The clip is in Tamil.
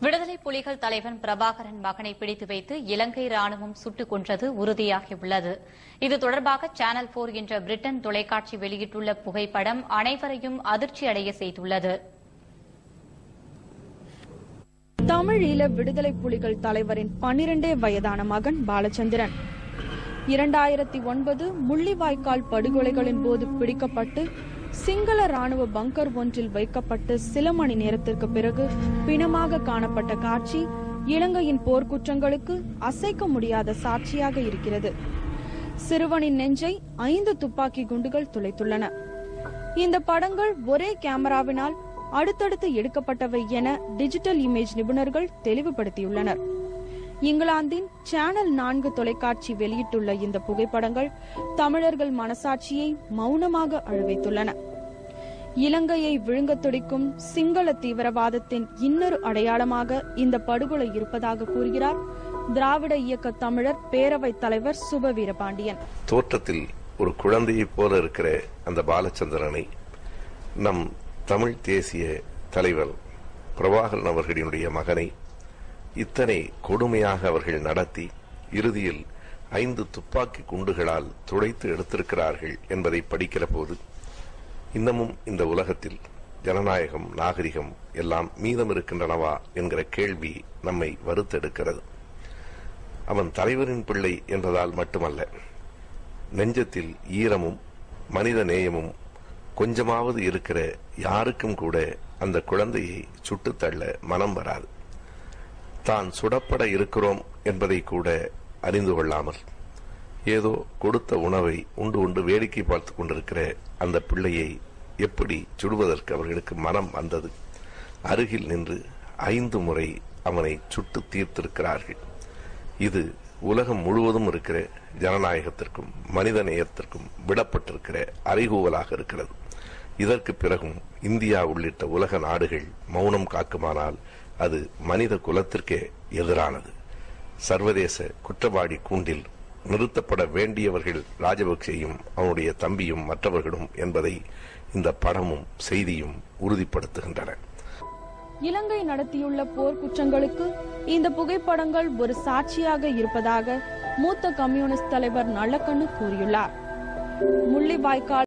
விடுதலை புலிகள் தலைவன் பிரபாகரன் மகனை பிடித்து வைத்து இலங்கை ராணுவம் சுட்டுக் கொன்றது உறுதியாகியுள்ளது. இது தொடர்பாக சேனல் போர் என்ற பிரிட்டன் தொலைக்காட்சி வெளியிட்டுள்ள புகைப்படம் அனைவரையும் அதிர்ச்சியடைய செய்துள்ளது. தமிழீழ விடுதலை புலிகள் தலைவரின் பன்னிரண்டே வயதான மகன் பாலச்சந்திரன். இரண்டாயிரத்தி ஒன்பது முள்ளிவாய்க்கால் படுகொலைகளின் போது பிடிக்கப்பட்டு சிங்கள ராணுவ பங்கர் ஒன்றில் வைக்கப்பட்டு சில மணி நேரத்திற்கு பிறகு பிணமாக காணப்பட்ட காட்சி இலங்கையின் போர்க்குற்றங்களுக்கு அசைக்க முடியாத சாட்சியாக இருக்கிறது. சிறுவனின் நெஞ்சை ஐந்து துப்பாக்கி குண்டுகள் துளைத்துள்ளன. இந்த படங்கள் ஒரே கேமராவினால் அடுத்தடுத்து எடுக்கப்பட்டவை என டிஜிட்டல் இமேஜ் நிபுணர்கள் தெளிவுபடுத்தியுள்ளனர். இங்கிலாந்தின் சேனல் நான்கு தொலைக்காட்சி வெளியிட்டுள்ள இந்த புகைப்படங்கள் தமிழர்கள் மனசாட்சியை மௌனமாக அழுவைத்துள்ளன. இலங்கையை விழுங்கத் துடிக்கும் சிங்கள தீவிரவாதத்தின் இன்னொரு அடையாளமாக இந்த படுகொலை இருப்பதாக கூறுகிறார் திராவிட இயக்க தமிழர் பேரவைத் தலைவர் சுப வீரபாண்டியன் தோற்றத்தில் ஒரு குழந்தையைப் போல இருக்கிற அந்த பாலச்சந்திரனை நம் தமிழ் தேசிய தலைவர் பிரபாகரன் அவர்களினுடைய மகனை இத்தனை கொடுமையாக அவர்கள் நடத்தி இறுதியில் ஐந்து துப்பாக்கி குண்டுகளால் துடைத்து எடுத்திருக்கிறார்கள் என்பதை படிக்கிற போது இன்னமும் இந்த உலகத்தில் ஜனநாயகம் நாகரிகம் எல்லாம் மீதம் இருக்கின்றனவா என்கிற கேள்வி நம்மை வருத்தெடுக்கிறது அவன் தலைவரின் பிள்ளை என்பதால் மட்டுமல்ல நெஞ்சத்தில் ஈரமும் மனித நேயமும் கொஞ்சமாவது இருக்கிற யாருக்கும் கூட அந்த குழந்தையை சுட்டுத்தள்ள மனம் வராது. தான் சுடப்பட இருக்கிறோம் என்பதை கூட அறிந்து கொள்ளாமல் ஏதோ கொடுத்த உணவை உண்டு உண்டு வேடிக்கை பார்த்து கொண்டிருக்கிற அந்த பிள்ளையை எப்படி சுடுவதற்கு அவர்களுக்கு மனம் வந்தது? அருகில் நின்று ஐந்து முறை அவனை சுட்டு தீர்த்திருக்கிறார்கள். இது உலகம் முழுவதும் இருக்கிற ஜனநாயகத்திற்கும் மனித நேயத்திற்கும் விடப்பட்டிருக்கிற அறிகூவலாக இருக்கிறது. இதற்கு பிறகும் இந்தியா உள்ளிட்ட உலக நாடுகள் மௌனம் காக்குமானால் அது மனித குலத்திற்கே எதிரானது. சர்வதேச குற்றவாளி கூண்டில் நிறுத்தப்பட வேண்டியவர்கள் ராஜபக்சேயும் அவனுடைய தம்பியும் மற்றவர்களும் என்பதை இந்த படமும் செய்தியும் உறுதிப்படுத்துகின்றன. இலங்கை நடத்தியுள்ள போர் குற்றங்களுக்கு இந்த புகைப்படங்கள் ஒரு சாட்சியாக இருப்பதாக மூத்த கம்யூனிஸ்ட் தலைவர் நல்லக்கண்ணு கூறியுள்ளார். முள்ளிவாய்க்கால்